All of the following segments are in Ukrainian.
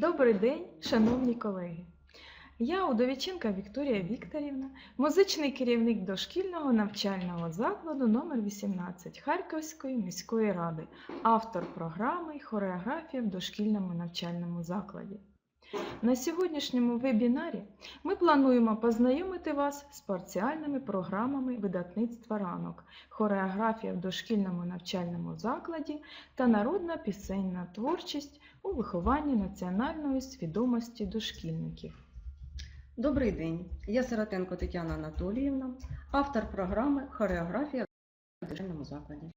Добрий день, шановні колеги. Я Удовіченка Вікторія Вікторівна, музичний керівник дошкільного навчального закладу номер 18 Харківської міської ради, автор програми Хореографія в дошкільному навчальному закладі. На сьогоднішньому вебінарі ми плануємо познайомити вас з парціальними програмами видатництва ранок, хореографія в дошкільному навчальному закладі та народна пісенна творчість у вихованні національної свідомості дошкільників. Добрий день, я Сиротенко Тетяна Анатоліївна, автор програми Хореографія в державному закладі.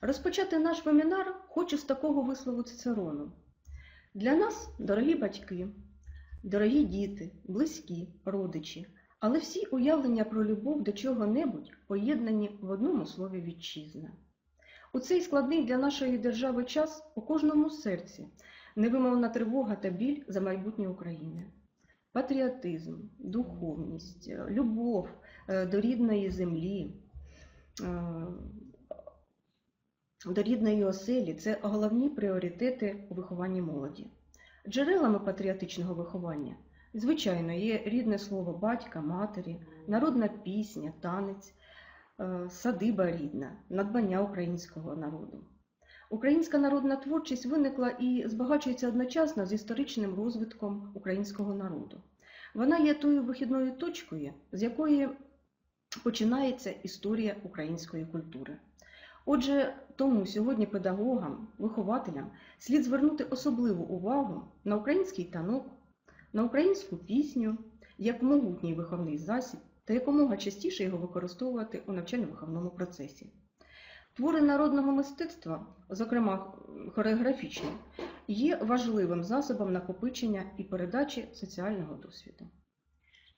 Розпочати наш вебінар хочу з такого вислову Цицерону. Для нас дорогі батьки, дорогі діти, близькі, родичі, але всі уявлення про любов до чого-небудь поєднані в одному слові вітчизна. У цей складний для нашої держави час у кожному серці невимовна тривога та біль за майбутнє України патріотизм, духовність, е, любов е, до рідної землі, е, до рідної оселі це головні пріоритети у вихованні молоді. Джерелами патріотичного виховання, звичайно, є рідне слово батька, матері, народна пісня, танець, садиба рідна, надбання українського народу. Українська народна творчість виникла і збагачується одночасно з історичним розвитком українського народу. Вона є тою вихідною точкою, з якої починається історія української культури. Отже, тому сьогодні педагогам, вихователям слід звернути особливу увагу на український танок, на українську пісню як могутній виховний засіб та якомога частіше його використовувати у навчально-виховному процесі. Твори народного мистецтва, зокрема хореографічні, є важливим засобом накопичення і передачі соціального досвіду.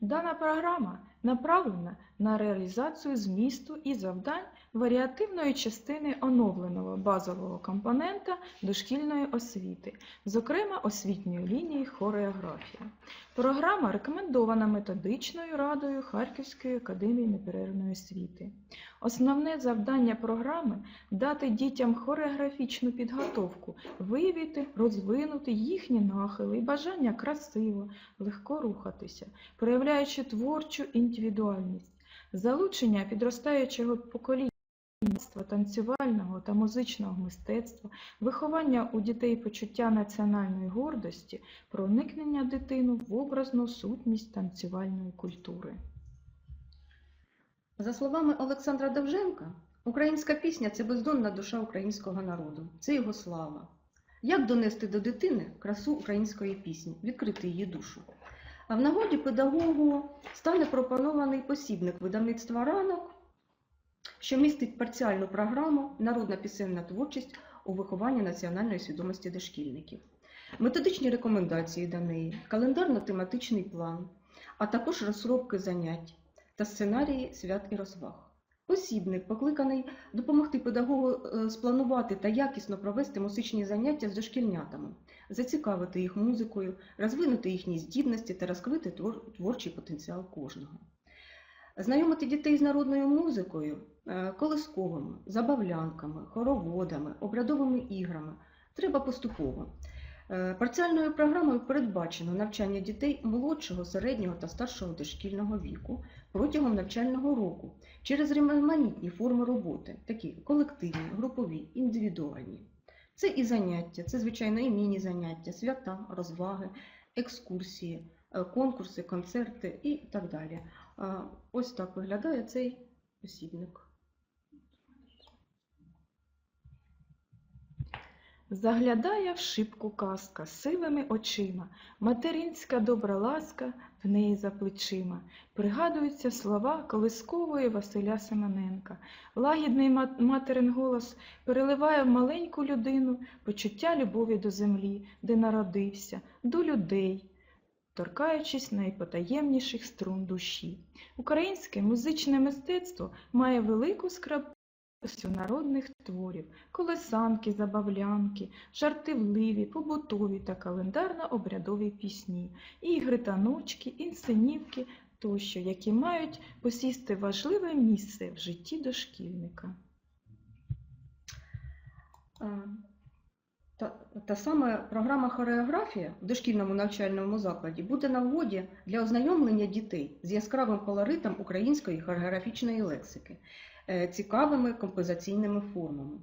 Дана програма направлена на реалізацію змісту і завдань варіативної частини оновленого базового компонента дошкільної освіти, зокрема освітньої лінії хореографія. Програма рекомендована методичною радою Харківської академії неперервної освіти. Основне завдання програми дати дітям хореографічну підготовку, виявити, розвинути їхні нахили і бажання красиво, легко рухатися, проявляючи творчу індивідуальність, залучення підростаючого покоління танцювального та музичного мистецтва, виховання у дітей почуття національної гордості, проникнення дитину в образну сутність танцювальної культури. За словами Олександра Довженка, українська пісня це бездонна душа українського народу, це його слава. Як донести до дитини красу української пісні, відкрити її душу? А в нагоді педагогу стане пропонований посібник видавництва ранок, що містить парціальну програму Народна пісенна творчість у вихованні національної свідомості дошкільників, методичні рекомендації до неї, календарно-тематичний план, а також розробки занять та сценарії свят і розваг. Посібник покликаний допомогти педагогу е, спланувати та якісно провести музичні заняття з дошкільнятами, зацікавити їх музикою, розвинути їхні здібності та розкрити творчий потенціал кожного. Знайомити дітей з народною музикою, е, колисковими, забавлянками, хороводами, обрядовими іграми треба поступово. Е, Парціальною програмою передбачено навчання дітей молодшого, середнього та старшого дошкільного віку протягом навчального року через різноманітні форми роботи, такі колективні, групові, індивідуальні. Це і заняття, це, звичайно, і міні-заняття, свята, розваги, екскурсії, е, конкурси, концерти і так далі. Е, Ось так виглядає цей посібник. Заглядає в шибку казка сивими очима, материнська добра ласка в неї за плечима. Пригадуються слова колискової Василя Семененка. Лагідний материн голос переливає в маленьку людину почуття любові до землі, де народився, до людей, торкаючись найпотаємніших струн душі. Українське музичне мистецтво має велику скраб народних творів, колесанки, забавлянки, жартівливі, побутові та календарно-обрядові пісні, ігри та ночки, інсценівки тощо, які мають посісти важливе місце в житті дошкільника. Е, Та, та саме програма хореографія в дошкільному навчальному закладі буде на вгоді для ознайомлення дітей з яскравим колоритом української хореографічної лексики, цікавими композиційними формами.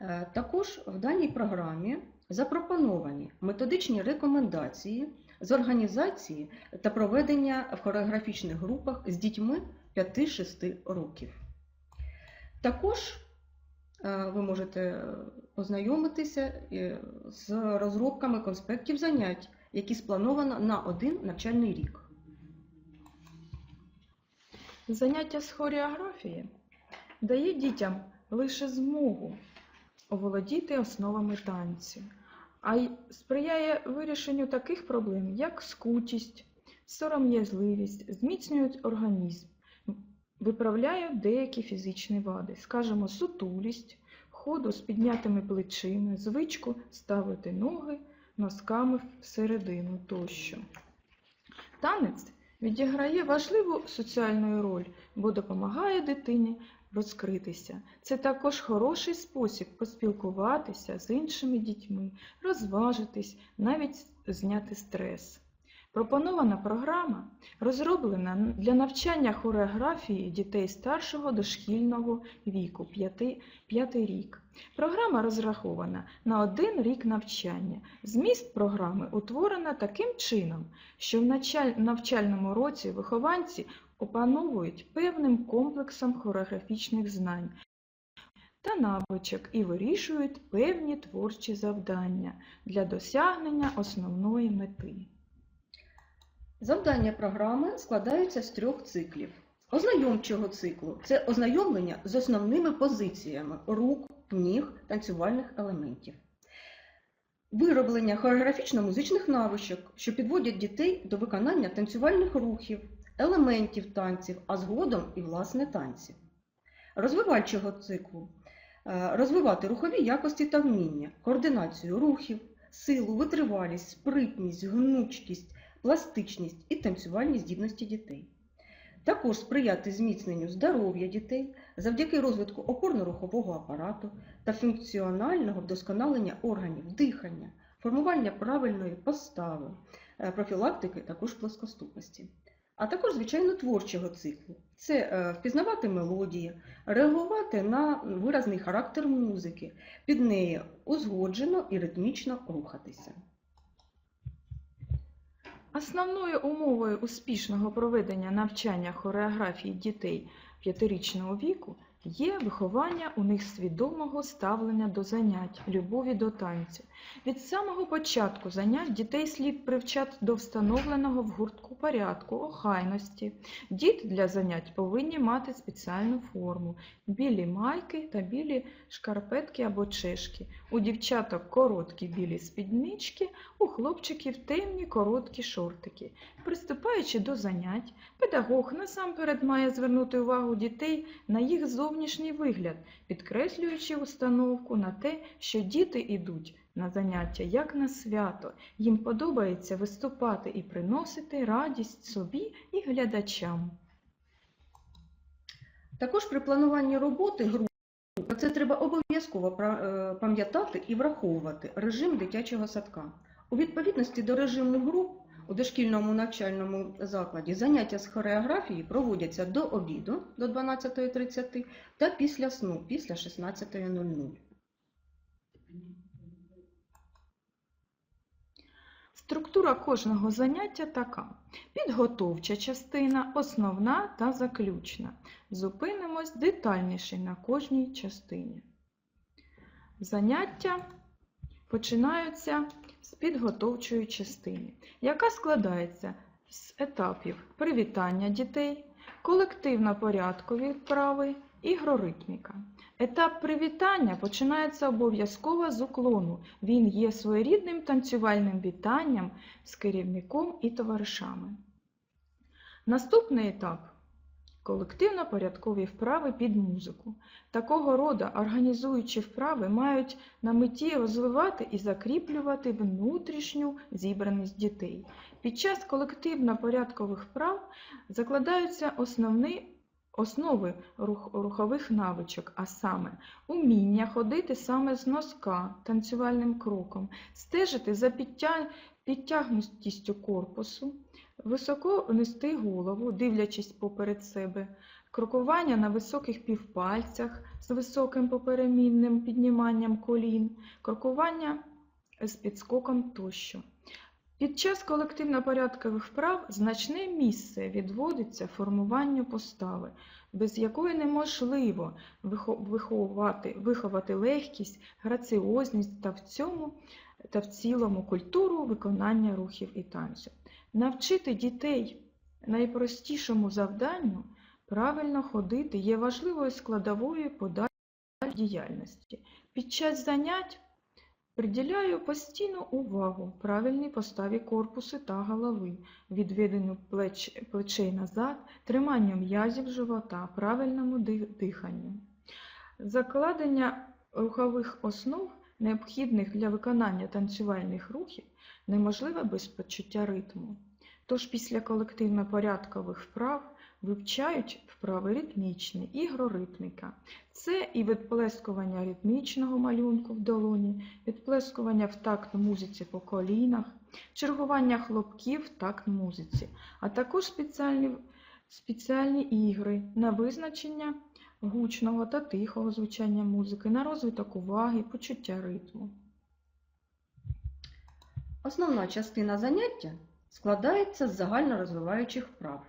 Е, Також в даній програмі запропоновані методичні рекомендації з організації та проведення в хореографічних групах з дітьми 5-6 років. Також е, ви можете е, ознайомитися е, з розробками конспектів занять, які сплановано на один навчальний рік. Заняття з хореографії дає дітям лише змогу оволодіти основами танцю, а й сприяє вирішенню таких проблем, як скутість, сором'язливість, зміцнюють організм, виправляють деякі фізичні вади, скажімо, сутулість, ходу з піднятими плечима, звичку ставити ноги носками всередину тощо. Танець відіграє важливу соціальну роль, бо допомагає дитині розкритися. Це також хороший спосіб поспілкуватися з іншими дітьми, розважитись, навіть зняти стрес. Пропонована програма розроблена для навчання хореографії дітей старшого дошкільного віку 5 рік. Програма розрахована на один рік навчання. Зміст програми утворена таким чином, що в навчальному році вихованці опановують певним комплексом хореографічних знань та навичок і вирішують певні творчі завдання для досягнення основної мети. Завдання програми складаються з трьох циклів. Ознайомчого циклу це ознайомлення з основними позиціями рук, ніг, танцювальних елементів. Вироблення хореографічно-музичних навичок, що підводять дітей до виконання танцювальних рухів, елементів танців, а згодом і власне танців. Розвивальчого циклу е, розвивати рухові якості та вміння, координацію рухів, силу, витривалість, спритність, гнучкість, пластичність і танцювальні здібності дітей. Також сприяти зміцненню здоров'я дітей завдяки розвитку опорно-рухового апарату та функціонального вдосконалення органів дихання, формування правильної постави, е, профілактики також плоскоступності. А також, звичайно, творчого циклу. Це е, впізнавати мелодії, реагувати на виразний характер музики, під неї узгоджено і ритмічно рухатися. Основною умовою успішного проведення навчання хореографії дітей п'ятирічного віку є виховання у них свідомого ставлення до занять, любові до танцю. Від самого початку занять дітей слід привчати до встановленого в гуртку порядку, охайності. Діти для занять повинні мати спеціальну форму білі майки та білі шкарпетки або чешки. У дівчаток короткі білі спіднички, у хлопчиків темні короткі шортики. Приступаючи до занять, педагог насамперед має звернути увагу дітей на їх зовнішній вигляд, підкреслюючи установку на те, що діти йдуть на заняття як на свято. Їм подобається виступати і приносити радість собі і глядачам. Також при плануванні роботи групи це треба обов'язково е, пам'ятати і враховувати режим дитячого садка. У відповідності до режиму груп у дошкільному навчальному закладі заняття з хореографії проводяться до обіду до 12.30 та після сну після 16.00. Структура кожного заняття така: підготовча частина, основна та заключна. Зупинимось детальніше на кожній частині. Заняття починаються з підготовчої частини, яка складається з етапів привітання дітей, колективно-порядкові вправи, ігроритміка. Етап привітання починається обов'язково з уклону. Він є своєрідним танцювальним вітанням з керівником і товаришами. Наступний етап колективно-порядкові вправи під музику. Такого роду організуючі вправи мають на меті розвивати і закріплювати внутрішню зібраність дітей. Під час колективно-порядкових вправ закладаються основні основи рух- рухових навичок, а саме уміння ходити саме з носка танцювальним кроком, стежити за підтя- підтягнутістю корпусу, високо нести голову, дивлячись поперед себе, крокування на високих півпальцях з високим поперемінним підніманням колін, крокування з підскоком тощо. Під час колективно-порядкових вправ значне місце відводиться формуванню постави, без якої неможливо виховати, виховати легкість, граціозність та в цьому та в цілому культуру виконання рухів і танцю. Навчити дітей найпростішому завданню правильно ходити є важливою складовою подальшої діяльності. Під час занять Приділяю постійну увагу правильній поставі корпусу та голови, відведенню плеч, плечей назад, триманню м'язів живота, правильному диханню. Закладення рухових основ, необхідних для виконання танцювальних рухів, неможливе без почуття ритму. Тож після колективно-порядкових вправ вивчають вправи ритмічні, ігроритміка. Це і відплескування ритмічного малюнку в долоні, відплескування в такт музиці по колінах, чергування хлопків в такт музиці, а також спеціальні, спеціальні ігри на визначення гучного та тихого звучання музики, на розвиток уваги, почуття ритму. Основна частина заняття складається з загальнорозвиваючих вправ.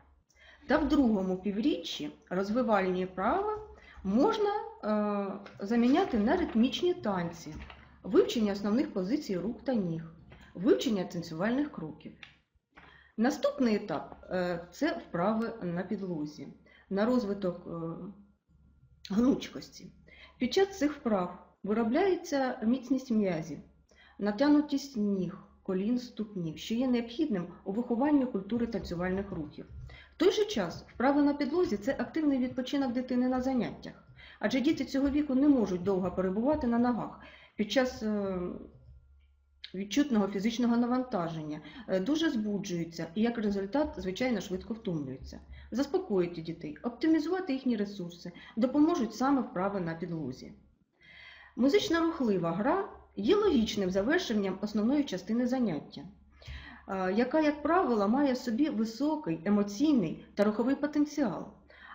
Та в другому півріччі розвивальні вправи можна е, заміняти на ритмічні танці, вивчення основних позицій рук та ніг, вивчення танцювальних кроків. Наступний етап е, це вправи на підлозі, на розвиток е, гнучкості. Під час цих вправ виробляється міцність м'язів, натягнутість ніг, колін, ступнів, що є необхідним у вихованні культури танцювальних рухів. В той же час вправи на підлозі це активний відпочинок дитини на заняттях, адже діти цього віку не можуть довго перебувати на ногах під час е, відчутного фізичного навантаження, е, дуже збуджуються і як результат, звичайно, швидко втомлюються. Заспокоїти дітей, оптимізувати їхні ресурси допоможуть саме вправи на підлозі. Музична рухлива гра є логічним завершенням основної частини заняття, е, яка, як правило, має в собі високий емоційний та руховий потенціал,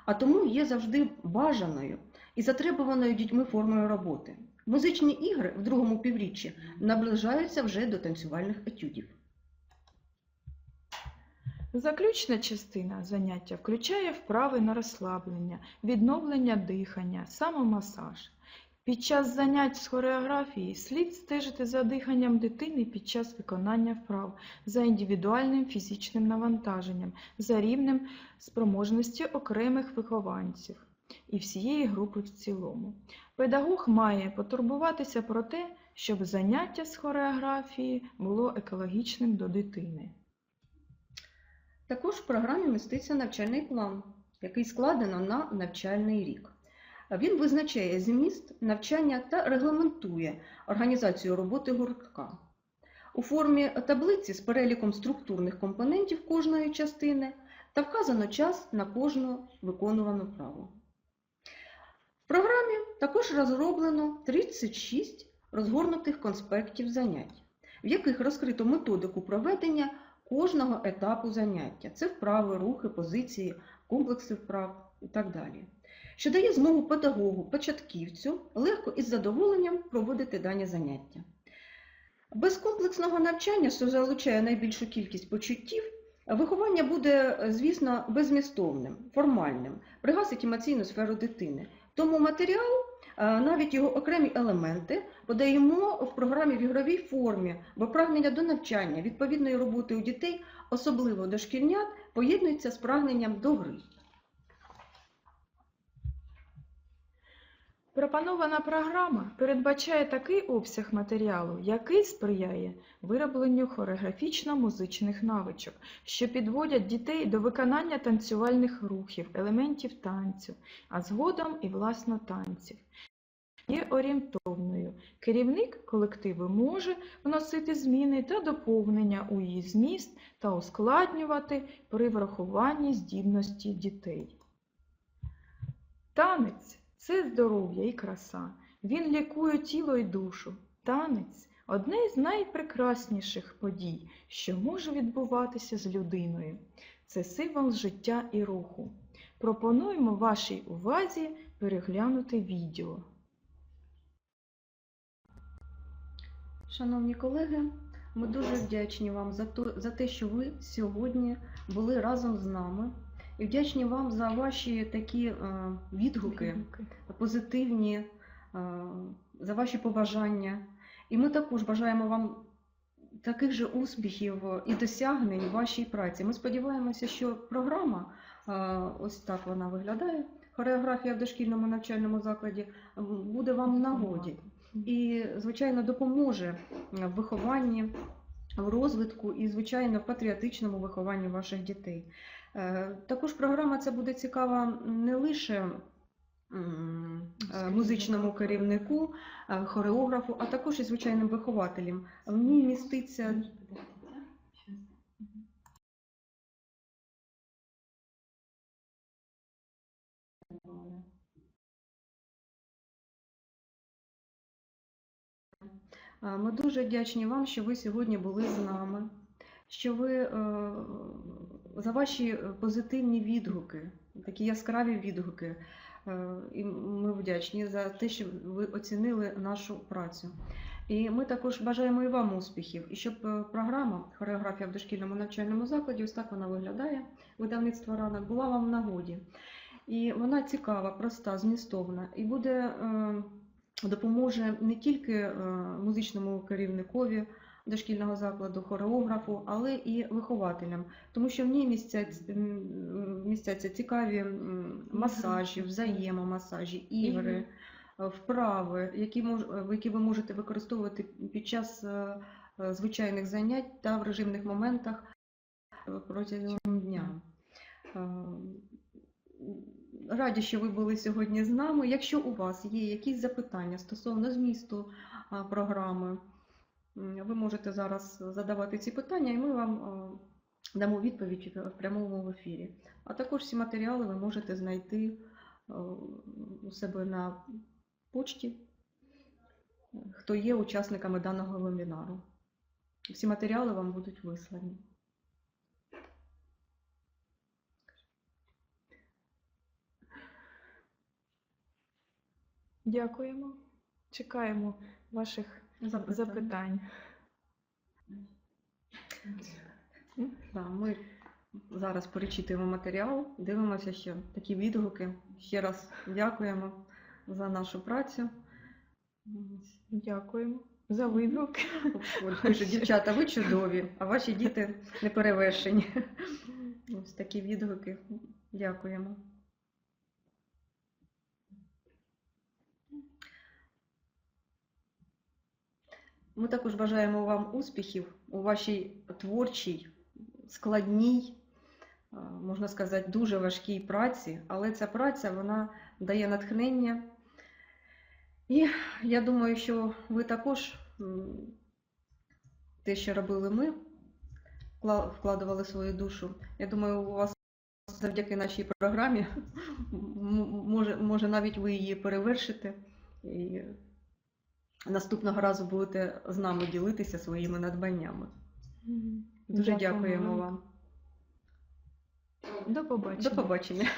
а тому є завжди бажаною і затребуваною дітьми формою роботи. Музичні ігри в другому півріччі наближаються вже до танцювальних етюдів. Заключна частина заняття включає вправи на розслаблення, відновлення дихання, самомасаж. Під час занять з хореографії слід стежити за диханням дитини під час виконання вправ, за індивідуальним фізичним навантаженням, за рівнем спроможності окремих вихованців і всієї групи в цілому. Педагог має потурбуватися про те, щоб заняття з хореографії було екологічним до дитини. Також в програмі міститься навчальний план, який складено на навчальний рік. Він визначає зміст навчання та регламентує організацію роботи гуртка. У формі таблиці з переліком структурних компонентів кожної частини та вказано час на кожну виконувану вправу. В програмі також розроблено 36 розгорнутих конспектів занять, в яких розкрито методику проведення кожного етапу заняття. Це вправи, рухи, позиції, комплекси вправ і так далі. Що дає змогу педагогу, початківцю легко і з задоволенням проводити дані заняття. Без комплексного навчання, що залучає найбільшу кількість почуттів, виховання буде, звісно, беззмістовним, формальним, пригасить емоційну сферу дитини. Тому матеріал, е, навіть його окремі елементи, подаємо в програмі в ігровій формі, бо прагнення до навчання, відповідної роботи у дітей, особливо дошкільнят, поєднується з прагненням до гри. Пропонована програма передбачає такий обсяг матеріалу, який сприяє виробленню хореографічно-музичних навичок, що підводять дітей до виконання танцювальних рухів, елементів танцю, а згодом і власно танців. Є орієнтовною. Керівник колективу може вносити зміни та доповнення у її зміст та ускладнювати при врахуванні здібності дітей. Танець це здоров'я і краса. Він лікує тіло і душу. Танець одне з найпрекрасніших подій, що може відбуватися з людиною. Це символ життя і руху. Пропонуємо вашій увазі переглянути відео. Шановні колеги, ми дуже вдячні вам за, те, що ви сьогодні були разом з нами. І вдячні вам за ваші такі е, відгуки, позитивні, е, за ваші побажання. І ми також бажаємо вам таких же успіхів і досягнень в вашій праці. Ми сподіваємося, що програма, е, ось так вона виглядає, хореографія в дошкільному навчальному закладі, буде вам в нагоді і, звичайно, допоможе в вихованні, в розвитку і, звичайно, в патріотичному вихованні ваших дітей. Е, Також програма ця буде цікава не лише е, музичному керівнику, е, хореографу, а також і звичайним вихователям. В ній міститься Ми дуже вдячні вам, що ви сьогодні були з нами, що ви за ваші е, позитивні відгуки, такі яскраві відгуки. Е, І ми вдячні за те, що ви оцінили нашу працю. І ми також бажаємо і вам успіхів, і щоб е, програма хореографія в дошкільному навчальному закладі, ось так вона виглядає, видавництво ранок, була вам в нагоді. І вона цікава, проста, змістовна, і буде допоможе не тільки музичному керівникові дошкільного закладу, хореографу, але і вихователям, тому що в ній містяться, містяться цікаві масажі, взаємомасажі, ігри, е, вправи, які, мож, е, які ви можете використовувати під час е, звичайних занять та в режимних моментах протягом дня. Раді, що ви були сьогодні з нами. Якщо у вас є якісь запитання стосовно змісту програми, ви можете зараз задавати ці питання, і ми вам дамо відповідь в прямому ефірі. А також всі матеріали ви можете знайти у себе на почті, хто є учасниками даного вебінару. Всі матеріали вам будуть вислані. Дякуємо. Чекаємо ваших запитань. Да, ми зараз перечитуємо матеріал, дивимося, що такі відгуки. Ще раз дякуємо за нашу працю. Дякуємо за видрук. От пише, дівчата, ви чудові, а ваші діти не перевершені. Ось такі відгуки. Дякуємо. Ми також бажаємо вам успіхів у вашій творчій, складній, можна сказати, дуже важкій праці, але ця праця вона дає натхнення. І я думаю, що ви також те, що робили ми, вкладували свою душу. Я думаю, у вас завдяки нашій програмі може, може навіть ви її перевершите. І наступного разу будете з нами ділитися своїми надбаннями. Дуже Дякуємо вам. До побачення. До побачення.